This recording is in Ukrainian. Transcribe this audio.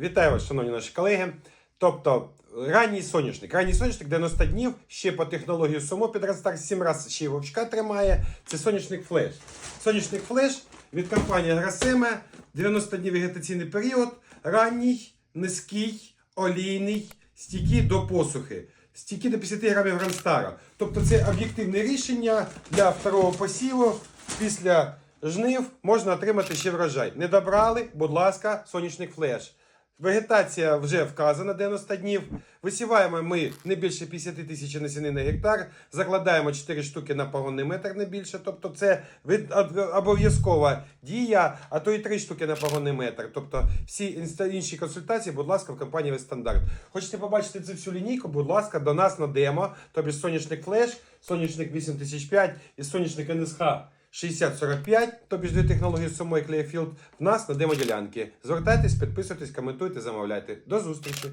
Вітаю вас, шановні наші колеги. Тобто, ранній соняшник. Ранній соняшник 90 днів ще по технології СОМО підростар 7 разів ще й вовчка тримає. Це соняшник флеш. Соняшник флеш від компанії Грасема. 90 днів вегетаційний період. Ранній, низький, олійний, стійкий до посухи. Стійкі до 50 грамів гранстара. Тобто це об'єктивне рішення для второго посіву після жнив можна отримати ще врожай. Не добрали, будь ласка, сонячник флеш. Вегетація вже вказана 90 днів. Висіваємо ми не більше 50 тисяч насіни на гектар. Закладаємо 4 штуки на погонний метр, не більше. Тобто це обов'язкова дія, а то і 3 штуки на погонний метр. Тобто всі інші консультації, будь ласка, в компанії Вестандарт. Хочете побачити цю всю лінійку, будь ласка, до нас на демо. Тобі сонячник флеш, сонячник 8005 і сонячник НСХ. 6045, тобі ж дві технології самої Клеєфілд, в нас на демоділянки. Звертайтесь, підписуйтесь, коментуйте, замовляйте. До зустрічі!